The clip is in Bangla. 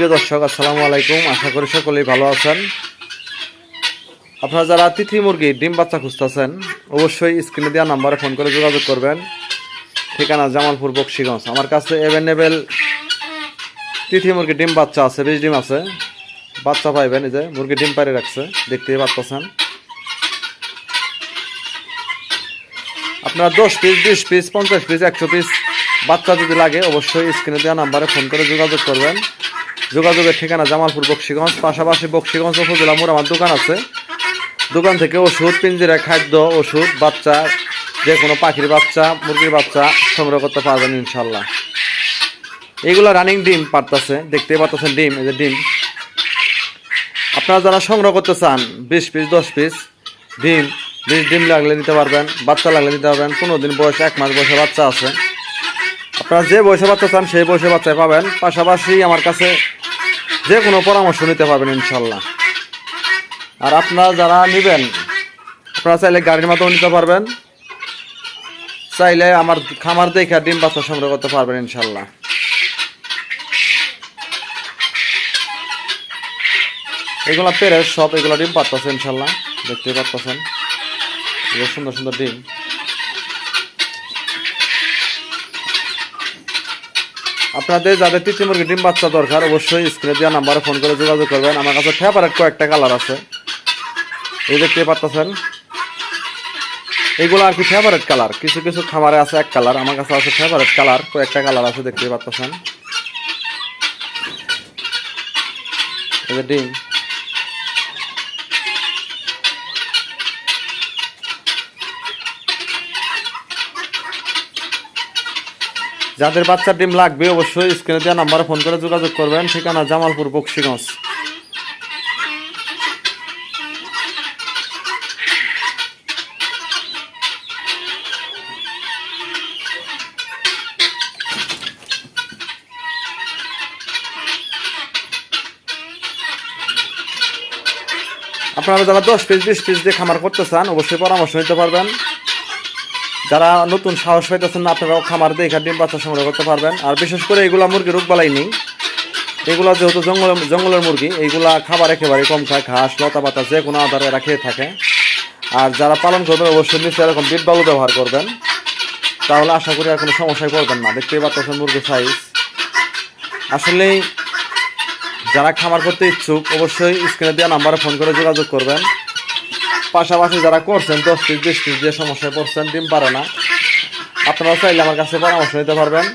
প্রিয় দর্শক, আসসালামু আলাইকুম। আশা করি সকলেই ভালো আছেন। আপনারা যারা তিথি মুরগি, ডিম বাচ্চা খুঁজতেছেন, অবশ্যই স্ক্রিনে দেওয়া নাম্বারে ফোন করে যোগাযোগ করবেন। ঠিকানা জামালপুর, বক্সিগঞ্জ। আমার কাছে অ্যাভেলেবেল তিথি মুরগি, ডিম বাচ্চা আছে, বেশ ডিম আছে। বাচ্চা পাইবেন এই যে, মুরগি ডিম পাড়ে রাখছে, দেখতেই পাচ্ছেন আপনারা দশ পিস বিশ পিস পঞ্চাশ পিস একশো পিস বাচ্চা যদি লাগে, অবশ্যই স্ক্রিনে দেওয়া নাম্বারে ফোন করে যোগাযোগ করবেন। যোগাযোগের ঠিকানা জামালপুর বক্সিগঞ্জ, পাশাপাশি বক্সিগঞ্জ উপজেলা মোড় আমার দোকান আছে। দোকান থেকে ওষুধ, পিঞ্জিরা, খাদ্য, ওষুধ, বাচ্চা যে কোনো পাখির বাচ্চা, মুরগির বাচ্চা সংগ্রহ করতে পারবেন ইনশাল্লাহ এইগুলো রানিং ডিম পারতেছে দেখতে পারতেছেন ডিম, এই যে ডিম। আপনারা যারা সংগ্রহ করতে চান, বিশ পিস, দশ পিস, ডিম, বিশ ডিম লাগলে নিতে পারবেন, বাচ্চা লাগলে নিতে পারবেন, পনেরো দিন বয়স, এক মাস বয়সে বাচ্চা আছে। আপনারা যে বয়সে বাচ্চা চান, সেই বয়সে বাচ্চায় পাবেন। পাশাপাশি আমার কাছে যে কোনো পরামর্শ নিতে পারবেন ইনশাল্লাহ আর আপনারা যারা নেবেন, আপনারা চাইলে গাড়ির মাধ্যমে নিতে পারবেন। চাইলে আমার খামার দেখে ডিম বাচ্চা সংগ্রহ করতে পারবেন ইনশাল্লাহ এগুলা পেরে সব এগুলো ডিম পারতেছে ইনশাল্লাহ দেখতে পারতেছেন। সুন্দর সুন্দর ডিম। আপনাদের যাদের তিতি মুরগি, ডিম বাচ্চা দরকার, অবশ্যই স্ক্রিনে দেওয়া নাম্বারে ফোন করে যোগাযোগ করবেন। আমার কাছে ফেভারেট কয়েকটা কালার আছে। এই দেখতে পারতেছেন এইগুলো আর কি ফেভারেট কালার কিছু কিছু খামারে আছে এক কালার আমার কাছে আছে ফেভারেট কালার কয়েকটা কালার আছে দেখতে পারতেছেন ডিম। যাদের বাচ্চার ডিম লাগবে, অবশ্যই স্ক্রিনে দেওয়া নাম্বারে ফোন করে যোগাযোগ করবেন। ঠিকানা জামালপুর, বক্সিগঞ্জ। আপনারা যারা দশ পিস বিশ পিস দিয়ে খামার করতে চান, অবশ্যই পরামর্শ নিতে পারবেন। যারা নতুন সাহস পাইতেছেন না, আপনারাও খামার দেখে ডিম বাচ্চা সংগ্রহ করতে পারবেন। আর বিশেষ করে এইগুলা মুরগি রোগ বালাই নেই। এগুলা যেহেতু জঙ্গল, জঙ্গলের মুরগি এইগুলা খাবার একেবারে কম খায়, ঘাস, লতা পাতা, যে কোনো আধারে এরা খেয়ে থাকে। আর যারা পালন করবেন, অবশ্যই নিশ্চয়ই এরকম বিট বালু ব্যবহার করবেন। তাহলে আশা করি আর কোনো সমস্যায় পড়বেন না। দেখতেই পাচ্ছেন মুরগি সাইজ আসলেই যারা খামার করতে ইচ্ছুক, অবশ্যই স্ক্রিনে দেওয়া নাম্বারে ফোন করে যোগাযোগ করবেন। পাশাপাশি যারা করছেন, দশ পিস, বিশ পিস দিয়ে সমস্যায় পড়ছেন, ডিম পারে না। আপনারা চাইলে আমার কাছে পরামর্শ নিতে পারবেন।